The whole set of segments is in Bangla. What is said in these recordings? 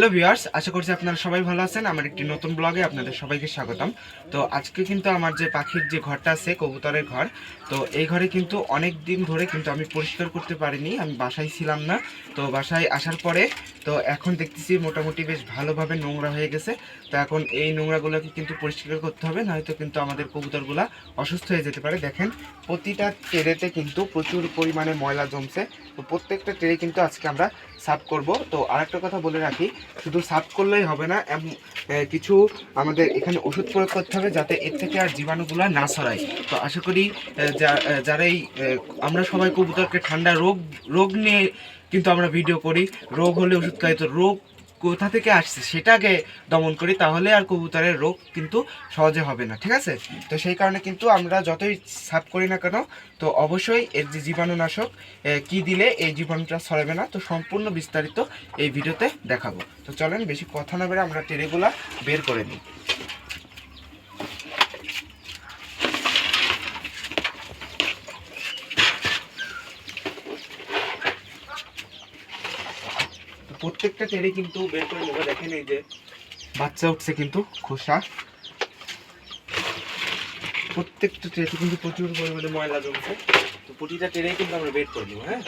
হ্যালো ভিউয়ার্স, আশা করছি আপনারা সবাই ভালো আছেন। আমার একটি নতুন ব্লগে আপনাদের সবাইকে স্বাগতম। তো আজকে কিন্তু আমার যে পাখির যে ঘরটা আছে, কবুতরের ঘর, তো এই ঘরে কিন্তু অনেক দিন ধরে কিন্তু আমি পরিষ্কার করতে পারিনি, আমি বাসায় ছিলাম না। তো বাসায় আসার পরে, তো এখন দেখতেছি মোটামুটি বেশ ভালোভাবে নোংরা হয়ে গেছে। তো এখন এই নোংরাগুলোকে কিন্তু পরিষ্কার করতে হবে, নয়তো কিন্তু আমাদের কবুতরগুলা অসুস্থ হয়ে যেতে পারে। দেখেন, প্রতিটা ট্রেতে কিন্তু প্রচুর পরিমাণে ময়লা জমছে। তো প্রত্যেকটা ট্রে কিন্তু আজকে আমরা সাফ করব। তো আরেকটা কথা বলে রাখি, শুধু সাব করলেই হবে না কিছু আমাদের এখানে ওষুধ প্রয়োগ করতে হবে যাতে এর থেকে আর জীবাণুগুলো না সরায় তো আশা করি যারা এই আমরা সবাই কবুতরকে ঠান্ডা রোগ রোগ নিয়ে কিন্তু আমরা ভিডিও করি। রোগ হলে ওষুধ খাই, তো রোগ কোথা থেকে আসছে সেটাকে দমন করি, তাহলে আর কবুতরের রোগ কিন্তু সহজে হবে না, ঠিক আছে? তো সেই কারণে কিন্তু আমরা যতই সাফ করি না কেন, তো অবশ্যই এর যে জীবাণুনাশক কি দিলে এই জীবাণুটা ছড়াবে না, তো সম্পূর্ণ বিস্তারিত এই ভিডিওতে দেখাবো। তো চলেন, বেশি কথা না বেড়ে আমরা টেরেগুলা বের করে নিই। প্রত্যেকটা টেরে কিন্তু বের করে নেব। দেখেন এই যে বাচ্চা উঠছে কিন্তু খোসা। প্রত্যেকটা ট্রেতে কিন্তু প্রচুর পরিমাণে ময়লা জমছে। তো প্রতিটা ট্রেই কিন্তু আমরা বের করে নেব হ্যাঁ?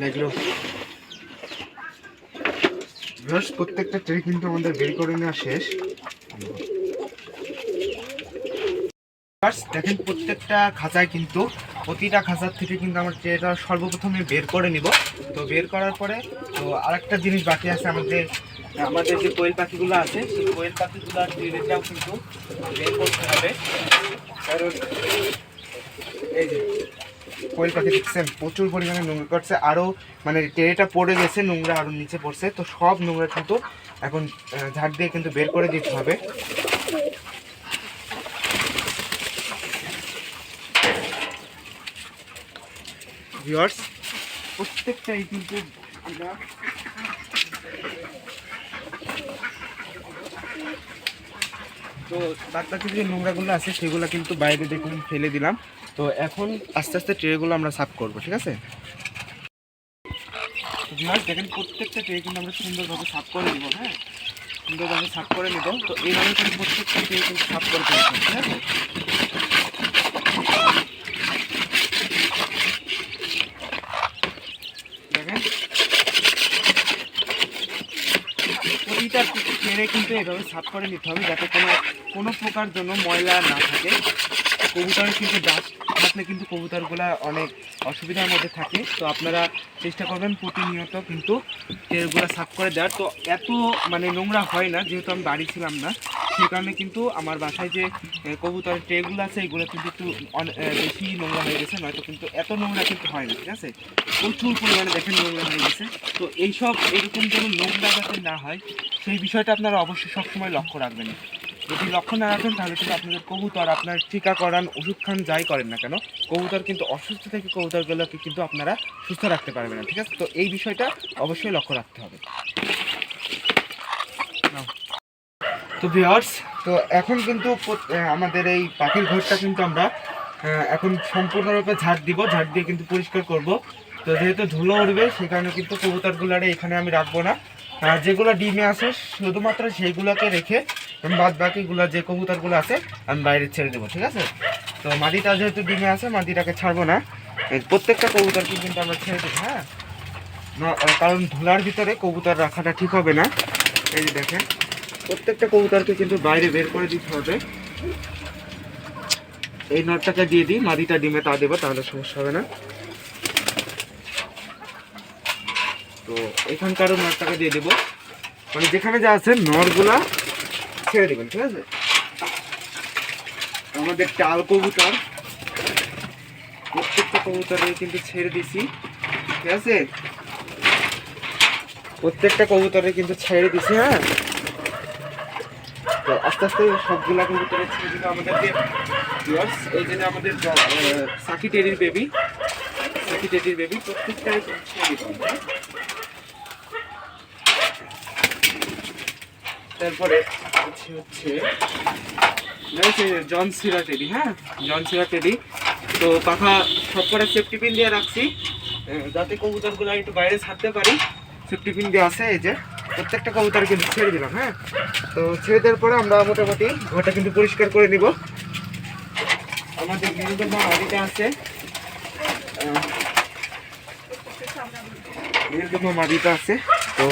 লাগল। ভিউয়ার্স, প্রত্যেকটা ট্রে কিন্তু আমাদের বের করে নেওয়া শেষ। দেখেন প্রত্যেকটা খাঁচায় কিন্তু প্রতিটা খাঁচার থেকে কিন্তু আমার ট্রেটা সর্বপ্রথমে বের করে নিব। তো বের করার পরে তো আরেকটা জিনিস বাকি আছে আমাদের আমাদের যে কোয়েল পাখিগুলো আছে সেই কোয়েল পাখিগুলো ট্রেটাও কিন্তু বের করতে হবে। কারণ এই যে কোয়েল পাখি দেখছেন, প্রচুর পরিমাণে নোংরা করছে আরও মানে ট্রেটা পড়ে গেছে, নোংরা আরও নিচে পড়ছে, তো সব নোংরা কিন্তু এখন ঝাড় দিয়ে কিন্তু বের করে দিতে হবে। প্রত্যেকটাই কিন্তু তো বাদ বাকি যে নোংরাগুলো আছে, সেগুলো কিন্তু বাইরে দেখুন, ফেলে দিলাম। তো এখন আস্তে আস্তে ট্রেগুলো আমরা সাফ করব ঠিক আছে? ভিউয়ার্স দেখেন প্রত্যেকটা ট্রে কিন্তু আমরা সুন্দরভাবে সাফ করে নিব হ্যাঁ? সুন্দরভাবে সাফ করে নিব। তো এইভাবে কিন্তু প্রত্যেকটা ট্রে কিন্তু সাফ করে ফেলতে হবে, ঠিক আছে? দেখেন? প্রতিটা ট্রেনে কিন্তু এভাবে সাফ করে নিতে হবে যাতে কোনো কোনো প্রকার জন্য ময়লা না থাকে। কবুতরের কিন্তু ডাস্ট থাকলে কিন্তু কবুতরগুলো অনেক অসুবিধার মধ্যে থাকে। তো আপনারা চেষ্টা করবেন প্রতিনিয়ত কিন্তু ট্রেগুলো সাফ করে দেওয়ার। তো এত মানে নোংরা হয় না যেহেতু আমি বাড়ি ছিলাম না সেই কারণে কিন্তু আমার বাসায় যে এ, কবুতরের ট্রেগুলো আছে এগুলো কিন্তু একটু বেশি নোংরা হয়ে গেছে নয়তো কিন্তু এত নোংরা কিন্তু হয় না ঠিক আছে? প্রচুর পরিমাণে দেখেন নোংরা হয়ে গেছে। তো এইসব এরকম যেন নোংরা যাতে না হয় সেই বিষয়টা আপনারা অবশ্যই সবসময় লক্ষ্য রাখবেন। যদি লক্ষ্য না রাখেন তাহলে কিন্তু আপনাদের কবুতর, আপনার টিকা করান ওষুধ খান যাই করেন না কেন, কবুতর কিন্তু অসুস্থ থেকে কবুতরগুলোকে কিন্তু আপনারা সুস্থ রাখতে পারবেন না, ঠিক আছে? তো এই বিষয়টা অবশ্যই লক্ষ্য রাখতে হবে। তো ভিওর্স তো এখন কিন্তু আমাদের এই পাখির ঘরটা কিন্তু আমরা এখন সম্পূর্ণরূপে ঝাড় দিব, ঝাড় দিয়ে কিন্তু পরিষ্কার করব। তো যেহেতু ধুলো উঠবে, সেই কারণে কিন্তু কবুতরগুলারে এখানে আমি রাখব না। আর যেগুলো ডিমে আসে শুধুমাত্র সেইগুলোকে রেখে বাদ বাকিগুলো যে কবুতরগুলো আছে, আমি বাইরে ছেড়ে দেবো, ঠিক আছে? তো মাটিটা যেহেতু ডিমে আছে, মাটিটাকে ছাড়বো না। প্রত্যেকটা কবুতরকে কিন্তু আমরা ছেড়ে দেবো হ্যাঁ? কারণ ধুলার ভিতরে কবুতর রাখাটা ঠিক হবে না। এই যে দেখেন, প্রত্যেকটা কবুতরকে কিন্তু বাইরে বের করে দিতে হবে। এই নটটাকে দিয়ে দিই মাদিটা ডিমে তা দেবো, তাহলে সমস্যা হবে না। তো এখানকারও নটটাকে দিয়ে দেবো। মানে যেখানে যা আছে নরগুলা ছেড়ে দেবেন ঠিক আছে? আমাদের চাল কবুতর প্রত্যেকটা কবুতরে কিন্তু ছেড়ে দিছি ঠিক আছে? প্রত্যেকটা কবুতরে কিন্তু ছেড়ে দিছি হ্যাঁ? তো আস্তে আস্তে সবগুলা কবুতরে ছেড়ে দিল viewers, এই যে যে আমাদের সাকি টেরির বেবি সাকি টেরির বেবি প্রত্যেকটাই ছেড়ে দিতে তারপরে হচ্ছে জন সিরা টেডি হ্যাঁ? জন সিরা টেডি। তো পাখা সব করে সেফটি পিন দিয়ে রাখছি। যাতে কবুতরগুলো একটু বাইরে ছাড়তে পারি। সেফটি পিন দিয়ে আছে এই যে। প্রত্যেকটা কবুতর কিন্তু ছেড়ে দিলাম হ্যাঁ? তো ছেড়ে দেওয়ার পরে আমরা মোটামুটি ঘরটা কিন্তু পরিষ্কার করে নিব। আমাদের নীলদমা বাড়িতে আছে। নীলদমা মাদিটা আছে। তো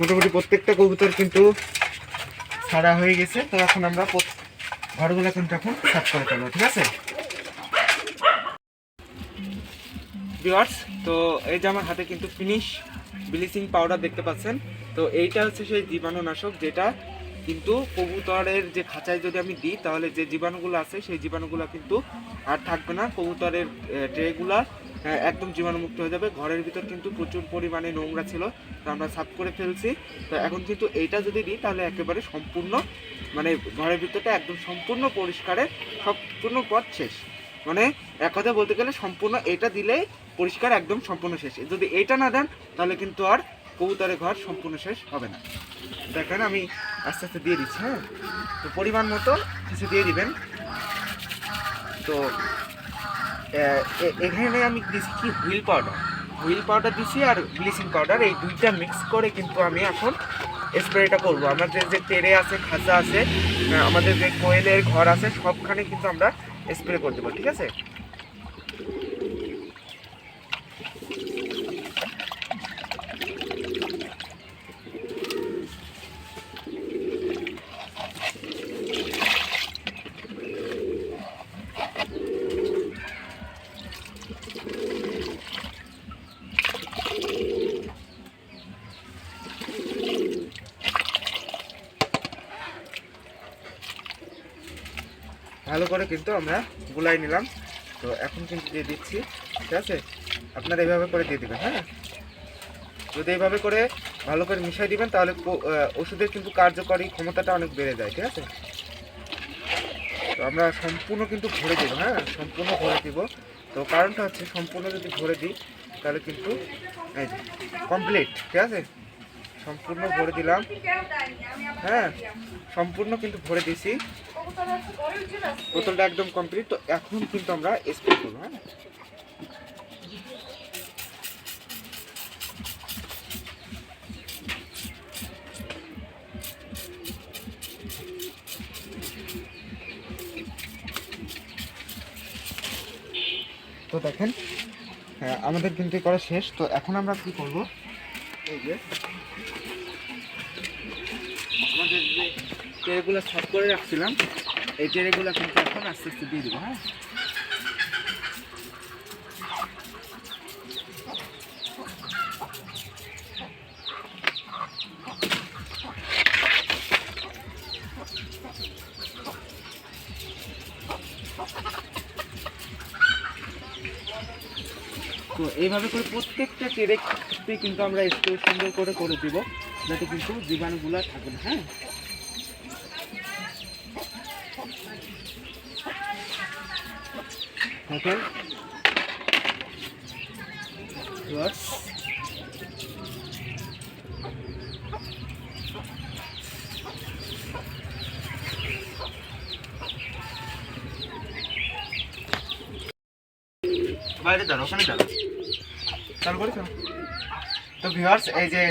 মোটামুটি প্রত্যেকটা কবুতর কিন্তু ছাড়া হয়ে গেছে। তো এখন আমরা ঘরগুলো কিন্তু এখন সাফ করে ফেলব, ঠিক আছে? তো এই যে আমার হাতে কিন্তু ফিনিশ ব্লিচিং পাউডার দেখতে পাচ্ছেন। তো এইটা হচ্ছে সেই জীবাণুনাশক যেটা কিন্তু কবুতরের যে খাঁচায় যদি আমি দিই, তাহলে যে জীবাণুগুলো আছে, সেই জীবাণুগুলো কিন্তু আর থাকবে না। কবুতরের ট্রেগুলা একদম জীবাণুমুক্ত হয়ে যাবে। ঘরের ভিতর কিন্তু প্রচুর পরিমাণে নোংরা ছিল, তো আমরা সাফ করে ফেলছি। তো এখন কিন্তু এইটা যদি দিই, তাহলে একেবারে সম্পূর্ণ মানে ঘরের ভিতরটা একদম সম্পূর্ণ পরিষ্কারের সম্পূর্ণ পথ শেষ। মানে এক কথা বলতে গেলে সম্পূর্ণ এটা দিলেই পরিষ্কার, একদম সম্পূর্ণ শেষ। যদি এটা না দেন, তাহলে কিন্তু আর কবুতরের ঘর সম্পূর্ণ শেষ হবে না। দেখেন আমি আস্তে আস্তে দিয়ে দিচ্ছি হ্যাঁ? তো পরিমাণ মতো কিছু দিয়ে দিবেন। তো এখানে আমি দিচ্ছি কি? Wheel powder. হুইল পাউডার দিচ্ছি আর ব্লিচিং পাউডার। এই দুইটা মিক্স করে কিন্তু আমি এখন স্প্রেটা করব। আমাদের যে টেরে আছে খাঁচা আছে আমাদের যে কোয়েলের ঘর আছে, সবখানে কিন্তু আমরা স্প্রে করে দেবো, ঠিক আছে? ভালো করে কিন্তু আমরা গুলাই নিলাম। তো এখন কিন্তু দিয়ে দিচ্ছি, ঠিক আছে? আপনারা এইভাবে করে দিয়ে দেবেন হ্যাঁ? যদি এইভাবে করে ভালো করে মিশাই দিবেন, তাহলে ওষুধের কিন্তু কার্যকরী ক্ষমতাটা অনেক বেড়ে যায়, ঠিক আছে? তো আমরা সম্পূর্ণ কিন্তু ভরে দেবো হ্যাঁ? সম্পূর্ণ ভরে দিব। তো কারণটা হচ্ছে সম্পূর্ণ যদি ভরে দিই, তাহলে কিন্তু কমপ্লিট ঠিক আছে? সম্পূর্ণ ভরে দিলাম। হ্যাঁ সম্পূর্ণ কিন্তু ভরে দিছি। বোতলটা একদম কমপ্লিট তো এখন কিন্তু আমরা স্প্রে করব হ্যাঁ? তো দেখেন হ্যাঁ আমাদের কিন্তু করা শেষ, তো এখন আমরা কি করব? এই যে আমাদের যে ট্রেগুলো সাফ করে রাখছিলাম। এই ট্রেগুলো কিন্তু এখন আস্তে আস্তে দিয়ে দেবো হ্যাঁ? তো এইভাবে করে প্রত্যেকটা টেরেকতে কিন্তু আমরা স্প্রে সুন্দর করে করে দিব, যাতে কিন্তু জীবাণুগুলো থাকে না হ্যাঁ? Viewers, বাইরে দাঁড়ো ওখানে দাঁড়ো চালু করে। তো? ভিউয়ার্স এই যে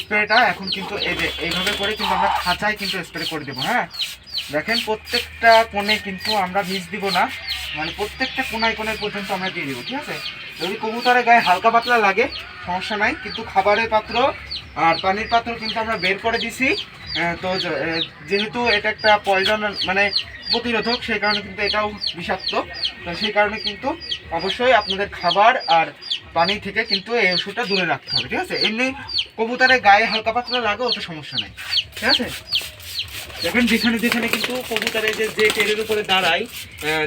স্প্রেটা এখন কিন্তু এই যে এইভাবে করে কিন্তু আমরা খাঁচায় কিন্তু স্প্রে করে দেবো হ্যাঁ? দেখেন প্রত্যেকটা কোণে কিন্তু আমরা মিস দিব না। মানে প্রত্যেকটা কোনায় কোনায় পর্যন্ত আমরা দিয়ে দিব, ঠিক আছে? যদি কবুতরের গায়ে হালকা পাতলা লাগে, সমস্যা নাই, কিন্তু খাবারের পাত্র আর পানির পাত্র কিন্তু আমরা বের করে দিছি তো যেহেতু এটা একটা পয়জন মানে প্রতিরোধক, সেই কারণে কিন্তু এটাও বিষাক্ত, তো সেই কারণে কিন্তু অবশ্যই আপনাদের খাবার আর পানি থেকে কিন্তু এই ওষুধটা দূরে রাখতে হবে, ঠিক আছে? এমনি কবুতরের গায়ে হালকা পাতলা লাগে ওতে সমস্যা নাই, ঠিক আছে? দেখেন যেখানে যেখানে কিন্তু কবুতরের যে যে টেরের উপরে দাঁড়ায়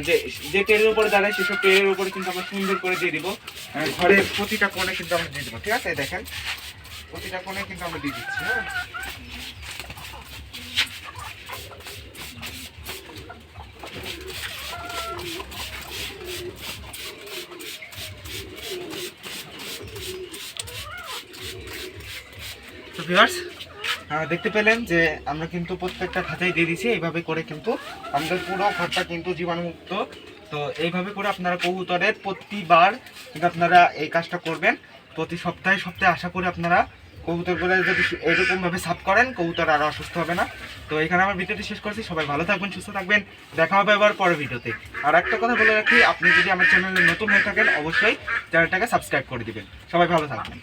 যে যে টেরের উপরে দাঁড়ায় সেসব টেরের উপরে কিন্তু আমরা সুন্দর করে দিয়ে দিব। ঘরের প্রতিটা কোণে কিন্তু আমরা দিয়ে দিব, ঠিক আছে? দেখেন, প্রতিটা কোণে কিন্তু আমরা দিয়ে দিচ্ছি হ্যাঁ? ভিউয়ার্স দেখতে পেলেন যে আমরা কিন্তু প্রত্যেকটা খাঁচাই দিয়ে দিছি এইভাবে করে কিন্তু আমাদের পুরো ঘরটা কিন্তু জীবাণুমুক্ত। তো এইভাবে করে আপনারা কবুতরের প্রতিবার কিন্তু আপনারা এই কাজটা করবেন। প্রতি সপ্তাহে সপ্তাহে আশা করি আপনারা কবুতরগুলো যদি এরকমভাবে সাফ করেন, কবুতর আর অসুস্থ হবে না। তো এখানে আমার ভিডিওটি শেষ করছি, সবাই ভালো থাকবেন, সুস্থ থাকবেন। দেখা হবে আবার পরের ভিডিওতে। আর একটা কথা বলে রাখি, আপনি যদি আমার চ্যানেলে নতুন হয়ে থাকেন, অবশ্যই চ্যানেলটাকে সাবস্ক্রাইব করে দিবেন। সবাই ভালো থাকবেন।